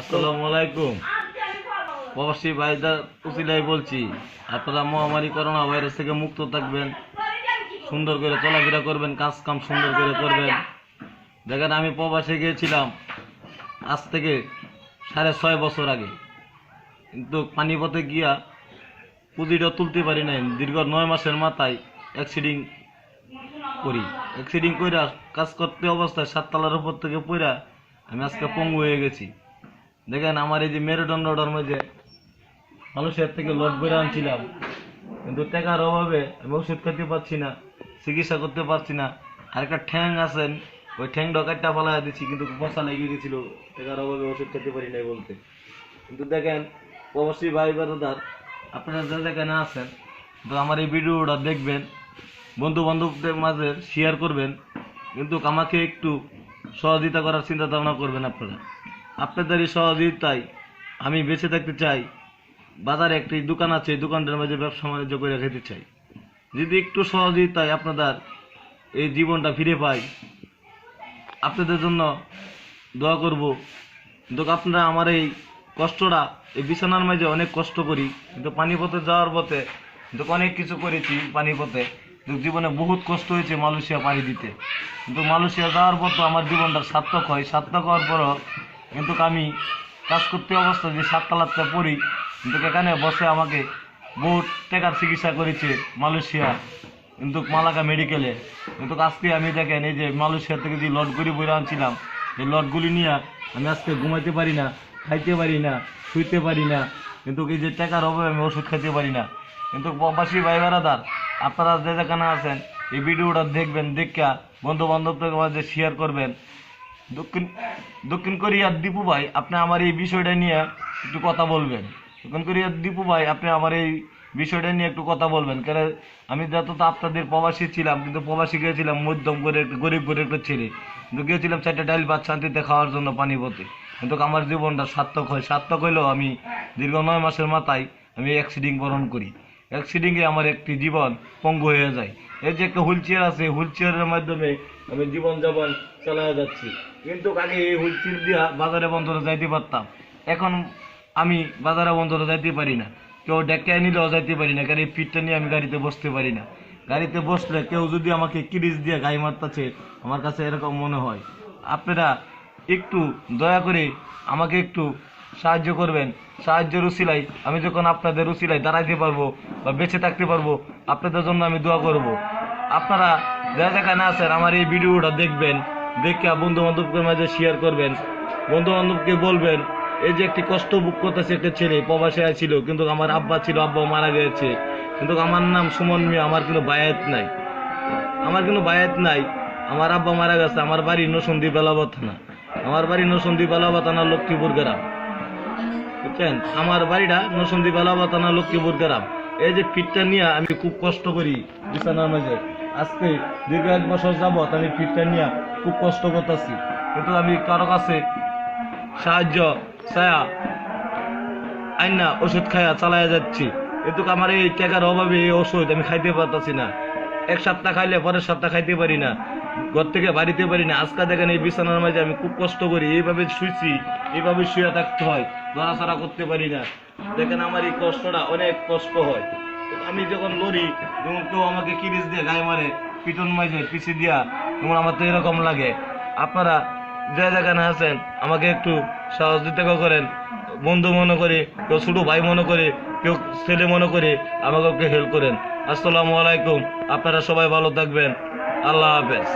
আসসালামু আলাইকুম। প্রবাসী ভাইদার উসিলাই বলছি, আপনারা মহামারী করোনা ভাইরাস থেকে মুক্ত থাকবেন, সুন্দর করে চলাফেরা করবেন কাজ কাম সুন্দর করে করবেন। দেখেন, আমি প্রবাসে গিয়েছিলাম আজ থেকে সাড়ে ছয় বছর আগে। কিন্তু পানিপথে গিয়া পুঁজিটা তুলতে পারি নাই। দীর্ঘ নয় মাসের মাথায় অ্যাক্সিডিং করি। অ্যাক্সিডিং কইরা কাজ করতে অবস্থায় সাততলার উপর থেকে পইরা আমি আজকে পঙ্গু হয়ে গেছি। দেখেন আমার এই যে মেরুদণ্ডটার মধ্যে মানুষের থেকে লট বেড়ে আনছিলাম। কিন্তু টাকার অভাবে আমি ওষুধ খেতে পারছি না, চিকিৎসা করতে পারছি না। আর একটা ঠ্যাং আছেন ওই ঠ্যাং ডকারটা ফেলা দিচ্ছি কিন্তু পচা লেগে গেছিল। টাকার অভাবে ওষুধ খেতে পারি নাই বলতে। কিন্তু দেখেন, প্রবাসী ভাই বাদাদার আপনারা যে যেখানে আছেন, তো আমার এই ভিডিওটা দেখবেন, বন্ধু বান্ধবদের মাঝে শেয়ার করবেন। কিন্তু আমাকে একটু সহযোগিতা করার চিন্তা ভাবনা করবেন আপনারা। আপনাদের এই সহযোগিতায় আমি বেঁচে থাকতে চাই। বাজারে একটি দোকান আছে, এই দোকানটার মাঝে ব্যবসা বাণিজ্য করে খেতে চাই। যদি একটু সহযোগিতায় আপনাদের এই জীবনটা ফিরে পাই। আপনাদের জন্য দোয়া করব। কিন্তু আপনারা আমার এই কষ্টটা, এই বিছানার মাঝে অনেক কষ্ট করি। কিন্তু পানিপথে যাওয়ার পথে, কিন্তু অনেক কিছু করেছি পানিপথে। কিন্তু জীবনে বহুত কষ্ট হয়েছে মালয়েশিয়া পাড়ি দিতে। কিন্তু মালয়েশিয়া যাওয়ার পর তো আমার জীবনটা সার্থক হয়। সার্থক হওয়ার পরও কিন্তু আমি কাজ করতে অবস্থা যে সাততলাতে পড়ি, কিন্তু এখানে বসে আমাকে বহুত টাকার চিকিৎসা করেছে মালয়েশিয়া, কিন্তু মালাকা মেডিকেলে কিন্তু আজকে আমি দেখেন এই যে মালয়েশিয়া থেকে যে লটগুলি বইরে আনছিলাম, এই লটগুলি নিয়ে আমি আজকে ঘুমাইতে পারি না, খাইতে পারি না, শুইতে পারি না, কিন্তু এই যে টাকার অভাবে আমি ওষুধ খেতে পারি না। কিন্তু প্রবাসী ভাই বেড়াদার আপনারা যে যেখানে আছেন, এই ভিডিওটা দেখবেন, দেখা বন্ধু বান্ধবদের মাঝে শেয়ার করবেন। দক্ষিণ দক্ষিণ কোরিয়ার দীপু ভাই, আপনি আমার এই বিষয়টা নিয়ে একটু কথা বলবেন। দক্ষিণ কোরিয়ার দীপু ভাই, আপনি আমার এই বিষয়টা নিয়ে একটু কথা বলবেন। কারণ আমি যত তো আপনাদের প্রবাসী ছিলাম, কিন্তু প্রবাসী গিয়েছিলাম মধ্যম করে একটু, গরিব করে একটা ছেলে। কিন্তু গিয়েছিলাম চারটে ডাইল ভাত শান্তিতে খাওয়ার জন্য পানিপথে কিন্তু আমার জীবনটা সার্থক হয়, সার্থক হইলেও আমি দীর্ঘ নয় মাসের মাথায় আমি অ্যাক্সিডিং বরণ করি। অ্যাক্সিডেন্টে আমার একটি জীবন পঙ্গু হয়ে যায়। এই যে একটা হুইল চেয়ার আছে, হুইল চেয়ারের মাধ্যমে আমি জীবন যাপন চালিয়ে যাচ্ছি। কিন্তু আগে এই হুইল চেয়ার দিয়া বাজারে বন্ধরে যাইতে পারতাম। এখন আমি বাজারে বন্ধরে যাইতে পারি না। কেউ ডেকে নিলেও যাইতে পারি না। কারণ এই পিঠটা নিয়ে আমি গাড়িতে বসতে পারি না। গাড়িতে বসলে কেউ যদি আমাকে কিরিচ দিয়ে গাই মারতেছে, আমার কাছে এরকম মনে হয়। আপনারা একটু দয়া করে আমাকে একটু সাহায্য করবেন। সাহায্যের উসিলাই আমি যখন আপনাদের উসিলাই দাঁড়াইতে পারব বা বেঁচে থাকতে পারব, আপনাদের জন্য আমি দোয়া করব। আপনারা যা যেখানে স্যার আমার এই ভিডিওটা দেখবেন, দেখে বন্ধু বান্ধবকে মাঝে শেয়ার করবেন। বন্ধু বান্ধবকে বলবেন, এই যে একটি কষ্ট বুক করতেছে একটা ছেলে, প্রবাসে ছিল কিন্তু আমার আব্বা ছিল, আব্বা মারা গেছে। কিন্তু আমার নাম সুমন মিয়া, আমার কিন্তু বায়াত নাই। আমার কিন্তু বায়াত নাই। আমার আব্বা মারা গেছে, আমার বাড়ি নসন্দী বেলাবত থানা আমার বাড়ি নসন্দী বেলাবত থানা লক্ষ্মীপুর গ্রাম। বুঝছেন? আমার বাড়িটা নসন্দী বেলাবত থানা লক্ষ্মীপুর গ্রাম। এই যে ফিটটা নিয়ে আমি খুব কষ্ট করি, বিছানার মাঝে। আজকে দীর্ঘ এক বছর যাবত আমি ফিটটা নিয়ে খুব কষ্ট করতেছি। কিন্তু আমি কারও কাছে সাহায্য ছায়া, আইনা ওষুধ খায়া চালায়া যাচ্ছি। কিন্তু আমার এই টাকার অভাবে এই ওষুধ আমি খাইতে পারতাছি না। এক সপ্তাহ খাইলে পরের সপ্তাহ খাইতে পারি না, ঘর থেকে বাড়িতে পারি না। আজকে দেখেন এই বিছানার মাঝে আমি খুব কষ্ট করি, এইভাবে শুইছি, এইভাবে শুয়ে থাকতে হয়, নড়াচড়া করতে পারি না। দেখেন আমার এই কষ্টটা অনেক কষ্ট হয়। আমি যখন লড়ি যেমন কেউ আমাকে কিরিচ দিয়ে গায়ে মারে, পিটন মাঝে পিছি দিয়া যেমন আমার তো এরকম লাগে। আপনারা যে যেখানে আছেন, আমাকে একটু সাহস সহযোগিতা করেন। বন্ধু মনে করে, কেউ ছোট ভাই মনে করে, কেউ ছেলে মনে করে, আমাকে একটু হেল্প করেন। আসসালামু আলাইকুম, আপনারা সবাই ভালো থাকবেন। আল্লাহ হাফেজ।